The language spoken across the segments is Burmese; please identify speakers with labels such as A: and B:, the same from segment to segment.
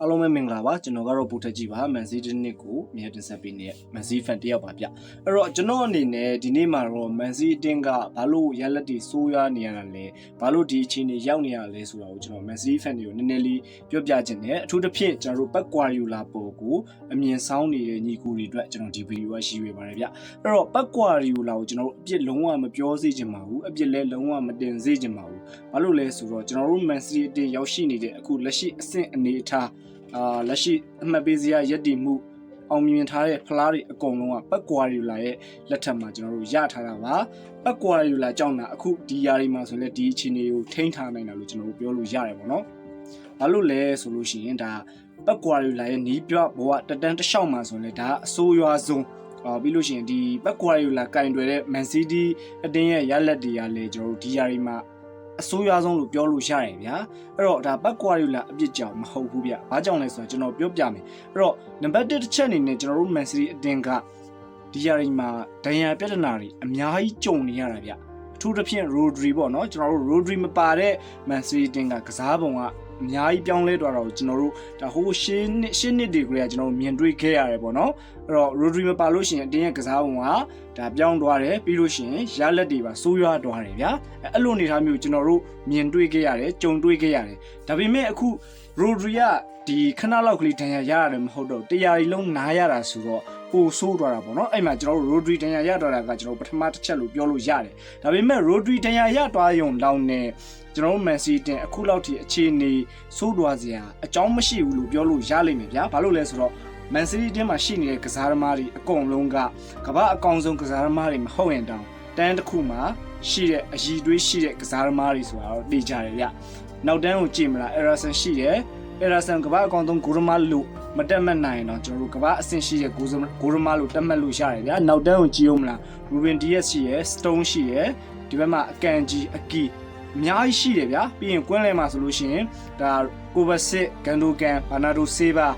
A: အားလုံးပဲမင်္ဂလာပါကျွန်တော်ကတော့ပူထက်ကြီးပါမန်စီးတစ်နှစ်ကိုအမြဲတင်ဆက်ပေးနေတဲ့မန်စီးဖန်တယောက်ပါဗျအဲ့တော့ကျွန်တော်အနေနဲ့ဒီနေ့မှာတော့မန်စီးအတင်းကဘာလို့ရလက်တွေစိုးရွားနေရတာလဲဘာလို့ဒီအခြေအနေရောက်နေရလဲဆိုတာကိုကျွန်တော်မန်စီးဖန်တွေကိုနည်းနည်းလေးပြောပြခြင်းနဲ့အထူးသဖြင့်ကျွန်တော်တို့ဘက်ကွာယူလာပေါ်ကိုအမြင်ဆောင်နေတဲ့ညီကိုတွေအတွက်ကျွန်တော်ဒီဗီဒီယိုကရှိရပါတယ်ဗျအဲ့တော့ဘက်ကွာယူလာကိုကျွန်တော်တို့အပြစ်လုံးဝမပြောစေချင်ပါဘူးအပြစ်လည်းလုံးဝမတင်စေချင်ပါဘူးဘာလို့လဲဆိုတော့ကျွန်တော်တို့မန်စီးအတင်းရောက်ရှိနေတဲ့အခုလက်ရှိအဆင့်အနေအထား အာလက်ရှိအမှတ်ပေးစရာယက်တီမှုအောင်မြင်ထားတဲ့ဖလားတွေအကုန်လုံးကပက်ကွာရီလာရဲ့လက်ထက်မှာကျွန်တော်တို့ရထားတာပါပက်ကွာရီလာကြောင့်တာအခုဒီຢာတွေမှာဆိုရင်လည်းဒီအခြေအနေကိုထိန်းထားနိုင်တယ်လို့ကျွန်တော်တို့ပြောလို့ရတယ်ပေါ့နော်ဘာလို့လဲဆိုလို့ရှိရင်ဒါပက်ကွာရီလာရဲ့နီးပြဘဝတတန်းတစ်လျှောက်မှာဆိုရင်လည်းဒါအဆိုးရွားဆုံးအာပြီးလို့ရှိရင်ဒီဘက်ကွာရီလာကင်တွယ်တဲ့မန်စီးတီးအတင်းရဲ့ရလက်တွေကလည်းကျွန်တော်တို့ဒီຢာတွေမှာ အဆိုးရွားဆုံးလို့ပြောလို့ရတယ်ဗျာအဲ့တော့ဒါဘက်ကွာရီလာအပြစ်ကြောင့်မဟုတ်ဘူးဗျဘာကြောင့်လဲဆိုတော့ကျွန်တော်ပြောပြမယ်အဲ့တော့နံပါတ်1တစ်ချက်အနေနဲ့ကျွန်တော်တို့မန်စီးတီးအတင်းကဒီຢာတွေမှာဒဏ်ရာပြဿနာတွေအများကြီးကြုံနေရတာဗျအ ထူးသဖြင့် Rodri ပေါ့နော်ကျွန်တော်တို့ Rodri မပါတဲ့ Man City တင်ကကစားပုံကအများကြီးပြောင်းလဲသွားတာကိုကျွန်တော်တို့ဒါဟိုးရှင်းနှစ်ရှင်းနှစ်တွေကလေးကကျွန်တော်တို့မြင်တွေ့ခဲ့ရတယ်ပေါ့နော်အဲ့တော့ Rodri မပါလို့ရှိရင်အတင်းရဲ့ကစားပုံကဒါပြောင်းသွားတယ်ပြီးလို့ရှိရင်ရလက်တွေပါဆိုးရွားသွားတယ်ဗျာအဲ့လိုအနေအထားမျိုးကျွန်တော်တို့မြင်တွေ့ခဲ့ရတယ်ကြုံတွေ့ခဲ့ရတယ်ဒါပေမဲ့အခု Rodri ကဒီခဏလောက်ကလေးဒဏ်ရာရရတယ်မဟုတ်တော့တရားရီလုံးနားရတာဆိုတော့ ပိုဆိုးသွားတာပေါ့နော်အဲ့မှာကျွန်တော်တို့ Rodri ဒဏ်ရာရသွားတာကကျွန်တော်ပထမတစ်ချက်လို့ပြောလို့ရတယ်ဒါပေမဲ့ Rodri ဒဏ်ရာရသွားရုံလောက်နဲ့ကျွန်တော်တို့ Man City တင်အခုလောက်ထိအခြေအနေဆိုးသွားစရာအကြောင်းမရှိဘူးလို့ပြောလို့ရလိမ့်မယ်ဗျာဘာလို့လဲဆိုတော့ Man City တင်းမှာရှိနေတဲ့ကစားသမားတွေအကုန်လုံးကကမ္ဘာအကောင်ဆုံးကစားသမားတွေမဟုတ်ရင်တောင်တန်းတစ်ခုမှာရှိတဲ့အည်သွေးရှိတဲ့ကစားသမားတွေဆိုတာတော့သိကြတယ်ဗျနောက်တန်းကိုကြည့်မလား Eriksen ရှိတယ် Eriksen ကမ္ဘာအကောင်ဆုံးဂိုရမာလို့ မတက်မှတ်နိုင်တော့ကျွန်တော်တို့ကမ္ဘာအဆင့်ရှိတဲ့ဂိုဂိုရမာလို့တက်မှတ်လို့ရတယ်ဗျာနောက်တန်းကိုကြည့်အောင်မလား Ruben Dias ရှိရယ် Stone ရှိရယ်ဒီဘက်မှာအကန်ကြီးအကီအများကြီးရှိတယ်ဗျာပြီးရင်ကွင်းလဲမှာဆိုလို့ရှိရင်ဒါကိုဗာစစ်ဂန်ဒိုကန်ဘာနာဒိုဆေးဘာ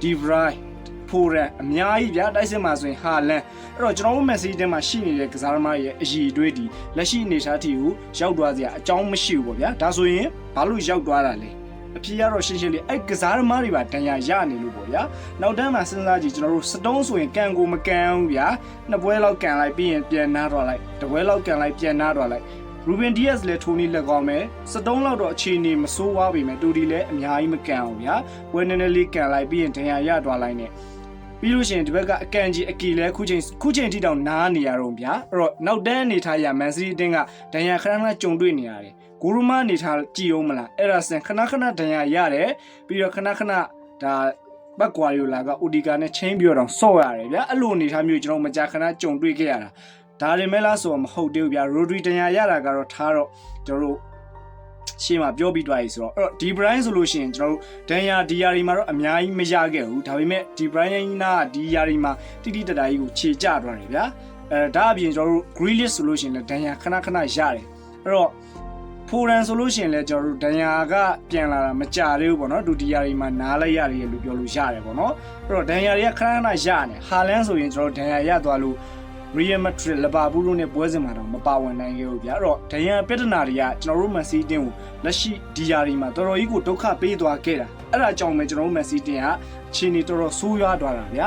A: ဒီဗရိုင်ဖိုရန်အများကြီးဗျာတိုက်စစ်မှာဆိုရင်ဟာလန်အဲ့တော့ကျွန်တော်တို့မက်ဆီတင်းမှာရှိနေတဲ့ကစားသမားရဲ့အည်အသွေးဒီလက်ရှိအနေအထားထိကိုရောက်သွားစရာအကြောင်းမရှိဘူးပေါ့ဗျာဒါဆိုရင်ဘာလို့ရောက်သွားတာလဲ အဖြစ်ရတော့ရှင်းရှင်းလေးအဲ့ကစားသမားတွေပါတန်ရာရနေလို့ပေါ့ဗျာနောက်တန်းမှာစဉ်းစားကြည့်ကျွန်တော်တို့စတုံးဆိုရင်ကန်ကိုမကန်ဘူးဗျာနှစ်ပွဲလောက်ကန်လိုက်ပြီးရင်ပြန်နားတော့လိုက်တစ်ပွဲလောက်ကန်လိုက်ပြန်နားတော့လိုက်ရူဘင်ဒီယက်စ်လည်းထိုးနေလက်ကောင်းမယ်စတုံးလောက်တော့အခြေအနေမဆိုးဝါးပေမဲ့တူဒီလည်းအများကြီးမကန်အောင်ဗျာဝဲနေနေလေးကန်လိုက်ပြီးရင်ဒဏ်ရာရသွားလိုက်နဲ့ပြီးလို့ရှိရင်ဒီဘက်ကအကန်ကြီးအကီလဲခုချိန်ခုချိန်ထိတောင်နားနေရတော့ဗျာအဲ့တော့နောက်တန်းအနေထားရမန်စီးတင်းကဒဏ်ရာခဏခဏကြုံတွေ့နေရတယ် ဂိုရမအနေထားကြည်အောင်မလားအဲ့ဒါဆန်ခဏခဏဒဏ်ရာရတယ်ပြီးတော့ခဏခဏဒါဘက်ကွာရီယိုလာကအိုဒီကာနဲ့ချင်းပြီးတော့ဆော့ရတယ်ဗျာအဲ့လိုအနေထားမျိုးကျွန်တော်မကြာခဏကြုံတွေ့ခဲ့ရတာဒါရင်မဲ့လားဆိုတော့မဟုတ်သေးဘူးဗျာရိုဒရီတန်ရာရတာကတော့ထားတော့ကျွန်တော်တို့ရှေ့မှာပြောပြီးသွားပြီဆိုတော့အဲ့တော့ဒီ Brian ဆိုလို့ရှိရင်ကျွန်တော်တို့ဒန်ယာဒီယာရီမှာတော့အများကြီးမရခဲ့ဘူးဒါပေမဲ့ဒီ Brian နာဒီယာရီမှာတိတိတတာကြီးကိုခြေကျသွားတယ်ဗျာအဲဒါအပြင်ကျွန်တော်တို့ Grealish ဆိုလို့ရှိရင်လည်းဒန်ယာခဏခဏရတယ်အဲ့တော့ ဖိုရန်ဆိုလို့ရှိရင်လည်းကျွန်တော်တို့ဒန်ယာကပြန်လာတာမကြသေးဘူးပေါ့နော်ဒုတိယရီမှာနားလိုက်ရတယ်လို့ပြောလို့ရတယ်ပေါ့နော်အဲ့တော့ဒန်ယာတွေကခဏခဏရနေဟာလန်ဆိုရင်ကျွန်တော်တို့ဒန်ယာရသွားလို့ Real Madrid လဘာဘူးတို့နဲ့ပွဲစဉ်မှာတော့မပါဝင်နိုင်ခဲ့ဘူးဗျာအဲ့တော့ဒန်ရန်ပြဿနာတွေကကျွန်တော်တို့မန်စီးတင်းကိုလက်ရှိဒီယာရီမှာတော်တော်ကြီးကိုဒုက္ခပေးသွားခဲ့တာအဲ့ဒါကြောင့်ပဲကျွန်တော်တို့မန်စီးတင်းကအခြေအနေတော်တော်ဆိုးရွားသွားတာဗျာ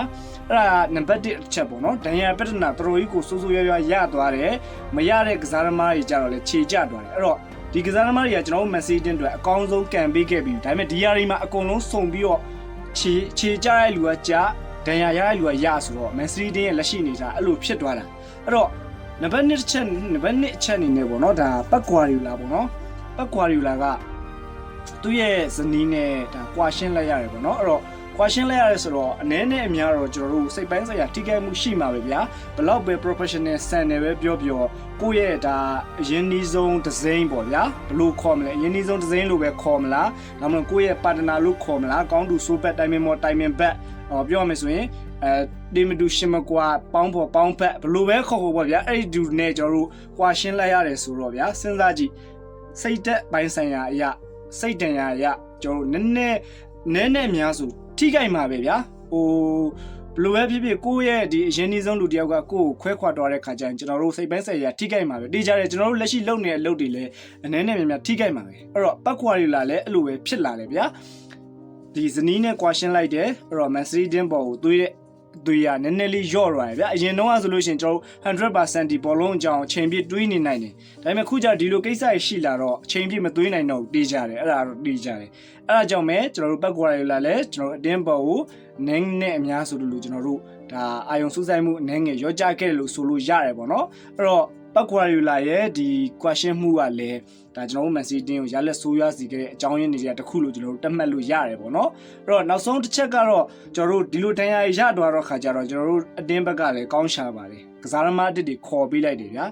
A: အဲ့ဒါနံပါတ်1အချက်ပေါ့နော်ဒန်ရန်ပြဿနာတော်တော်ကြီးကိုဆိုးဆိုးရွားရွားရသွားတယ်မရတဲ့ကစားသမားတွေကြတော့လေခြေကျသွားတယ်အဲ့တော့ ဒီကစားသမားတွေကကျွန်တော်တို့မန်စီးတင်းတွေအကောင်းဆုံးကန်ပေးခဲ့ပြီးဒါပေမဲ့ဒီယာရီမှာအကုန်လုံးစုံပြီးတော့ခြေခြေကျတဲ့လူကကြာဒဏ်ရာရတဲ့လူကရဆိုတော့ Man City ရဲ့လက်ရှိနေတာအဲ့လိုဖြစ်သွားတာအဲ့တော့နံပါတ်1ချက်နံပါတ်2အချက်အနေနဲ့ပေါ့နော်ဒါပတ်ကွာရီလာပေါ့နော်ပတ်ကွာရီလာကသူ့ရဲ့ဇနီးနဲ့ဒါကွာရှင်းလိုက်ရတယ်ပေါ့နော်အဲ့တော့ ကွာရှင်းလိုက်ရတယ်ဆိုတော့အနည်းနဲ့အများတော့ကျွန်တော်တို့စိတ်ပိုင်းဆိုင်ရာထိခိုက်မှုရှိမှာပဲဗျာဘလောက်ပဲ professional ဆန်တယ်ပဲပြောပြောကိုယ့်ရဲ့ဒါအရင်နီးဆုံးဒီဇိင်းပေါ့ဗျာဘလို့ခေါ်မလဲအရင်နီးဆုံးဒီဇိင်းလို့ပဲခေါ်မလားဒါမှမဟုတ်ကိုယ့်ရဲ့ partner လို့ခေါ်မလားကောင်းတူဆိုးဘက်တိုင်မင်မော်တိုင်မင်ဘက်ဟောပြောရမယ်ဆိုရင်အဲတေမတူရှင်မကွာပေါင်းဖို့ပေါင်းဖက်ဘလို့ပဲခေါ်ခေါ်ပေါ့ဗျာအဲ့ဒီဒူနဲ့ကျွန်တော်တို့ကွာရှင်းလိုက်ရတယ်ဆိုတော့ဗျာစဉ်းစားကြည့်စိတ်သက်ပိုင်းဆိုင်ရာအရာစိတ်တန်ရာအရာကျွန်တော်တို့နည်းနည်းနည်းနည်းများစု ထိခိုက်မှာပဲဗျာဟိုဘလို့ပဲဖြစ်ဖြစ်ကိုယ့်ရဲ့ဒီအရင်နေ့ဆုံးလူတယောက်ကကိုယ့်ကိုခွဲခွာသွားတဲ့ခါကျရင်ကျွန်တော်တို့စိတ်ပိုင်းဆိုင်ရာထိခိုက်မှာပဲတေးကြတယ်ကျွန်တော်တို့လက်ရှိလုပ်နေတဲ့အလုပ်တွေလည်းအနေနဲ့များများထိခိုက်မှာပဲအဲ့တော့ပတ်ကွာရီလာလည်းအဲ့လိုပဲဖြစ်လာတယ်ဗျာဒီဇနီးနဲ့ကွာရှင်းလိုက်တယ်အဲ့တော့ Man City တင်းပေါ်ကိုသွေးတဲ့ သွေးရနည်းနည်းလေးယော့သွားတယ်ဗျာအရင်တော့ဆိုလို့ရှိရင်ကျွန်တော်100%ဒီဘောလုံးအကြောင်းအချိန်ပြည့်တွေးနေနိုင်တယ်ဒါပေမဲ့ခုကျဒီလိုကိစ္စရရှိလာတော့အချိန်ပြည့်မသွေးနိုင်တော့ဘူးတေးကြတယ်အဲ့ဒါတော့တေးကြတယ်အဲ့ဒါကြောင့်ပဲကျွန်တော်တို့ဘက်ကွာရီလာလဲကျွန်တော်တို့အတင်းပေါ်ကိုနင်းနဲ့အများဆိုလို့ကျွန်တော်တို့ဒါအာယုံစူးစိုက်မှုအနည်းငယ်ရော့ကြခဲ့တယ်လို့ဆိုလို့ရတယ်ပေါ့နော်အဲ့တော့ပ တ်ကွာရီလာရဲ့ဒီ question မှုကလည်းဒါကျွန်တော်တို့မန်စီတင်းကိုရလက်ဆိုးရွားစီခဲ့တဲ့အကြောင်းရင်းတွေကတခုလို့ကျွန်တော်တို့တတ်မှတ်လို့ရတယ်ပေါ့နော်အဲ့တော့နောက်ဆုံးတစ်ချက်ကတော့ကျွန်တော်တို့ဒီလိုတန်ရာရသွားတော့ခါကြတော့ကျွန်တော်တို့အတင်းဘက်ကလည်းကောင်းရှာပါတယ်ကစားသမားအစ်တွေခေါ်ပေးလိုက်တယ်ဗျာ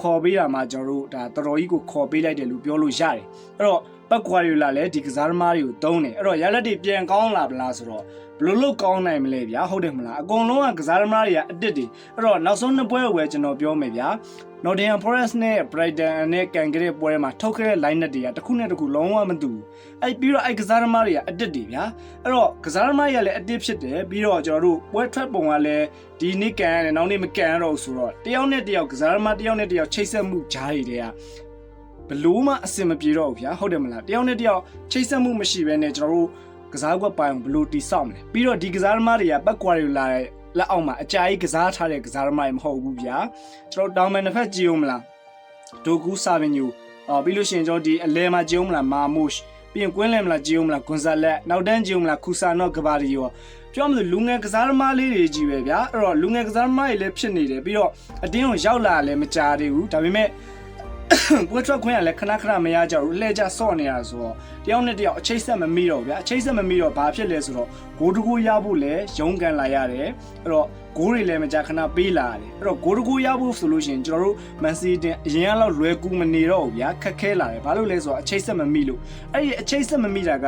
A: ခေါ်ပေးတာမှကျွန်တော်တို့ဒါတော်တော်ကြီးကိုခေါ်ပေးလိုက်တယ်လို့ပြောလို့ရတယ်အဲ့တော့ပတ်ကွာရီလာလည်းဒီကစားသမားတွေကိုတုံးတယ်အဲ့တော့ရလက်တွေပြန်ကောင်းလာပလားဆိုတော့ဘလို့လို့ကောင်းနိုင်မလဲဗျာဟုတ်တယ်မလားအကုန်လုံးကကစားသမားတွေကအစ်စ်တွေအဲ့တော့နောက်ဆုံးနှစ်ပွဲကိုပဲကျွန်တော်ပြောမယ်ဗျာ Nottingham Forest နဲ့ Brighton နဲ့ကန်ကရစ်ပွဲမှာထုတ်ခဲ့တဲ့ line တွေကတစ်ခုနဲ့တစ်ခုလုံးဝမတူဘူးအဲ့ပြီးတော့အဲ့ကစားသမားတွေကအစ်စ်တွေဗျာအဲ့တော့ကစားသမားတွေကလည်းအစ်စ်ဖြစ်တယ်ပြီးတော့ကျွန်တော်တို့ပွဲထွက်ပုံကလည်းဒီနေ့ကန်ရတယ်နောက်နေ့မကန်ရတော့ဘူးဆိုတော့တယောက်နဲ့တယောက်ကစားသမားတယောက်နဲ့တယောက်ချိတ်ဆက်မှုကြားတွေတွေကဘလို့မှအဆင်မပြေတော့ဘူးဗျာဟုတ်တယ်မလားတယောက်နဲ့တယောက်ချိတ်ဆက်မှုမရှိဘဲနဲ့ကျွန်တော်တို့ကစားကွက်ပိုင်းကိုဘလို့တိဆောက်မလဲပြီးတော့ဒီကစားသမားတွေကဘက်ကွာရီလာတဲ့ လက်အောက်မှာအကြာကြီးကစားထားတဲ့ကစားသမားတွေမဟုတ်ဘူးဗျာကျွန်တော်တောင်းမယ်တစ်ဖက်ကြည့်ဦးမလားဒိုကူဆာဗင်ညူအော်ပြီးလို့ရှိရင်ကျွန်တော်ဒီအလဲမှာကြည့်ဦးမလားမာမုရှ်ပြီးရင်ကွင်းလင်မလားကြည့်ဦးမလားဂွန်ဇာလက်နောက်တန်းကြည့်ဦးမလားခူဆာနော့ဂဘာဒီယောပြောမလို့လူငယ်ကစားသမားလေးတွေကြီးပဲဗျာအဲ့တော့လူငယ်ကစားသမားတွေလည်းဖြစ်နေတယ်ပြီးတော့အတင်းကိုရောက်လာလည်းမကြသေးဘူးဒါပေမဲ့ ပွဲထွက်ခွင့်ကလည်းခဏခဏမရကြဘူးလှည့်ကြဆော့နေတာဆိုတော့တယောက်နဲ့တယောက်အချိတ်ဆက်မမိတော့ဘူးဗျာအချိတ်ဆက်မမိတော့ဘာဖြစ်လဲဆိုတော့ဂိုးတကူရဖို့လည်းရုန်းကန်လာရတယ်အဲ့တော့ဂိုးတွေလည်းမကြခဏပေးလာရတယ်အဲ့တော့ဂိုးတကူရဖို့ဆိုလို့ရှိရင်ကျွန်တော်တို့မန်စီတင်အရင်ကတော့လွယ်ကူမနေတော့ဘူးဗျာခက်ခဲလာတယ်ဘာလို့လဲဆိုတော့အချိတ်ဆက်မမိလို့အဲ့ဒီအချိတ်ဆက်မမိတာက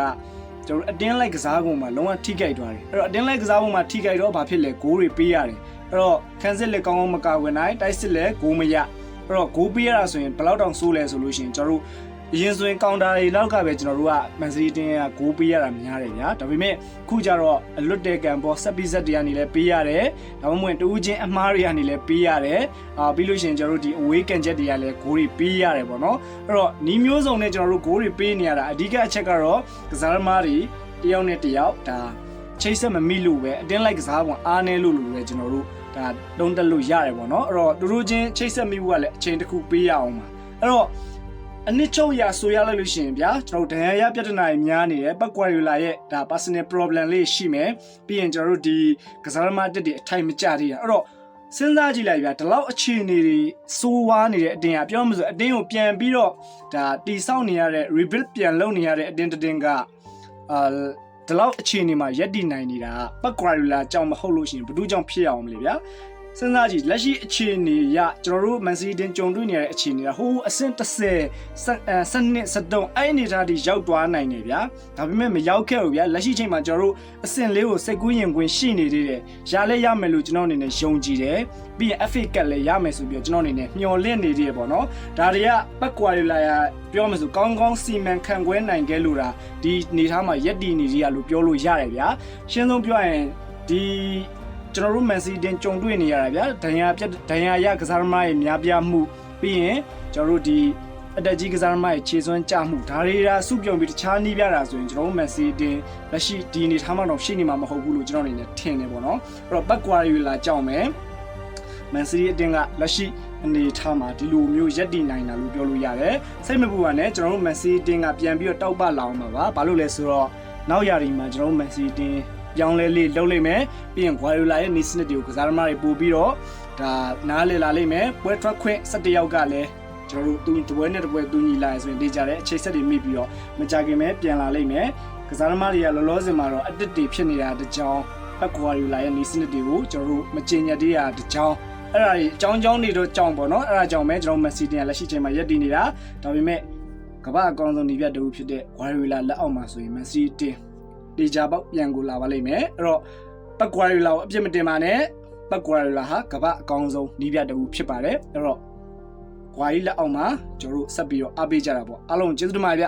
A: ကျွန်တော်တို့အတင်းလိုက်ကစားကုန်မှာလုံးဝထိကြိုက်သွားတယ်အဲ့တော့အတင်းလိုက်ကစားကုန်မှာထိကြိုက်တော့ဘာဖြစ်လဲဂိုးတွေပေးရတယ်အဲ့တော့ခန်းစစ်လက်ကောင်းကောင်းမကာဝင်နိုင်တိုက်စစ်လက်ဂိုးမရ အဲ့တော့ဂိုးပေးရတာဆိုရင်ဘယ်လောက်တောင်ဆိုးလဲဆိုလို့ရှိရင်ကျွန်တော်တို့အရင်ဆိုရင်ကောင်တာတွေလောက်ကပဲကျွန်တော်တို့ကမန်စီးတင်းကဂိုးပေးရတာများတယ်ညာဒါပေမဲ့ခုကျတော့အလွတ်တဲ့ကံပေါ်ဆက်ပြီးဆက်တွေကနေလည်းပေးရတယ်ဒါမှမဟုတ်တူးချင်းအမားတွေကနေလည်းပေးရတယ်အာပြီးလို့ရှိရင်ကျွန်တော်တို့ဒီအဝေးကန်ချက်တွေကလည်းဂိုးတွေပေးရတယ်ပေါ့နော်အဲ့တော့နီးမျိုးစုံနဲ့ကျွန်တော်တို့ဂိုးတွေပေးနေရတာအဓိကအချက်ကတော့ကစားသမားတွေတယောက်နဲ့တယောက်ဒါချိတ်ဆက်မမိလို့ပဲအတင်းလိုက်ကစားပုံအားနေလို့လို့ပဲကျွန်တော်တို့ ဒါတုံးတက်လို့ရတယ်ပေါ့နော်အဲ့တော့သူတို့ချင်းချိတ်ဆက်မိဖို့ကလည်းအချိန်တစ်ခုပေးရအောင်ပါအဲ့တော့အနစ်ချုပ်ရဆိုရလိုက်လို့ရှိရင်ဗျာကျွန်တော်တို့ဒဏ်ရာရပြဿနာတွေများနေတယ်ပတ်ကွာရီလာရဲ့ဒါ personal problem လေးရှိမယ်ပြီးရင်ကျွန်တော်တို့ဒီကစားသမားတက်တွေအထိုင်မကျသေးတာအဲ့တော့စဉ်းစားကြည့်လိုက်ဗျာဒီလောက်အခြေအနေတွေစိုးဝါးနေတဲ့အတင်းကပြောမှဆိုအတင်းကိုပြန်ပြီးတော့ဒါတီဆောက်နေရတဲ့ rebuild ပြန်လုပ်နေရတဲ့အတင်းတင်းကအာ ဒီလောက်အခြေအနေမှာရက်တည်နိုင်နေတာကပတ်ကွာရီလာကြောင့်မဟုတ်လို့ရှိရင်ဘယ်သူကြောင့်ဖြစ်ရအောင်မလဲဗျာ စဉ်းစားကြည့်လက်ရှိအခြေအနေရကျွန်တော်တို့မန်စီတင်ကြုံတွေ့နေရတဲ့အခြေအနေကဟိုးအဆင့်30စစနစ်စတုံအဲ့အနေထားထိရောက်သွားနိုင်တယ်ဗျာဒါပေမဲ့မရောက်ခဲ့ဘူးဗျာလက်ရှိချိန်မှာကျွန်တော်တို့အဆင့်လေးကိုစိတ်ကူးရင်ခွင်ရှိနေသေးတယ်ရလဲရမယ်လို့ကျွန်တော်အနေနဲ့ယုံကြည်တယ်ပြီးရင် FA ကတ်လည်းရမယ်ဆိုပြီးတော့ကျွန်တော်အနေနဲ့မျှော်လင့်နေသေးတယ်ပေါ့နော်ဒါတွေကပတ်ကွာရီလာရပြောမှဆိုကောင်းကောင်းစီမံခန့်ခွဲနိုင်ခဲ့လို့တာဒီနေသားမှာရက်တည်နေကြရလို့ပြောလို့ရတယ်ဗျာရှင်းဆုံးပြောရင်ဒီ ကျွန်တော်တို့မန်စီတင်ကြုံတွေ့နေရတာဗျာဒဏ်ရာပြတ်ဒဏ်ရာရကစားသမားရဲ့များပြားမှုပြီးရင်ကျွန်တော်တို့ဒီအတက်ကြီးကစားသမားရဲ့ခြေစွမ်းကြမှုဒါတွေဒါစုပြုံပြီးတခြားနှီးပြတာဆိုရင်ကျွန်တော်တို့မန်စီတင်လက်ရှိဒီအနေထားမှတော့ရှိနေမှာမဟုတ်ဘူးလို့ကျွန်တော်အနေနဲ့ထင်နေပေါ့နော်အဲ့တော့ဘက်ကွာရီလာကြောက်မယ်မန်စီအတင်းကလက်ရှိအနေထားမှာဒီလိုမျိုးရက်တည်နိုင်တာလို့ပြောလို့ရတယ်စိတ်မပူပါနဲ့ကျွန်တော်တို့မန်စီအတင်းကပြန်ပြီးတော့တောက်ပလာအောင်ပါပါဘာလို့လဲဆိုတော့နောက်ရာဒီမှာကျွန်တော်တို့မန်စီအတင်း ပြောင်းလဲလေးလုပ်လိုက်မယ်ပြီးရင် Guardiola ရဲ့နေစနစ်တွေကိုကစားသမားတွေပို့ပြီးတော့ဒါနားလေလာလိမ့်မယ်ပွဲထွက်ခွင့်17ယောက်ကလည်းကျွန်တော်တို့သူတပွဲနဲ့တပွဲသူညီလာရဆိုရင်ဒေကြတဲ့အချိတ်ဆက်တွေမိပြီးတော့မကြခင်ပဲပြန်လာလိမ့်မယ်ကစားသမားတွေကလောလောဆယ်မှာတော့အတစ်တွေဖြစ်နေတာတကြောင်ဘက် Guardiola ရဲ့နေစနစ်တွေကိုကျွန်တော်တို့မကျင်ညက်သေးတာတကြောင်အဲ့ဒါကြီးအကြောင်းကြောင်းတွေတော့ကြောင်ပေါ့နော်အဲ့ဒါကြောင့်ပဲကျွန်တော်မက်ဆီတင်ကလက်ရှိချိန်မှာရက်တည်နေတာဒါပေမဲ့ကမ္ဘာအကောင်းဆုံးနေပြတူဖြစ်တဲ့ Guardiola လက်အောက်မှာဆိုရင်မက်ဆီတင် တေချာပေါက်ပြန်ကိုလာပါလိမ့်မယ်အဲ့တော့ပတ်ကွာရီလာကိုအပြစ်မတင်ပါနဲ့ပတ်ကွာရီလာဟာကမ္ဘာအကောင်းဆုံးနီးပြတူဖြစ်ပါတယ်အဲ့တော့ကွာရီလက်အောက်မှာကျွန်တော်တို့ဆက်ပြီးတော့အားပေးကြတာပေါ့အားလုံးကျေးဇူးတင်ပါတယ်ဗျ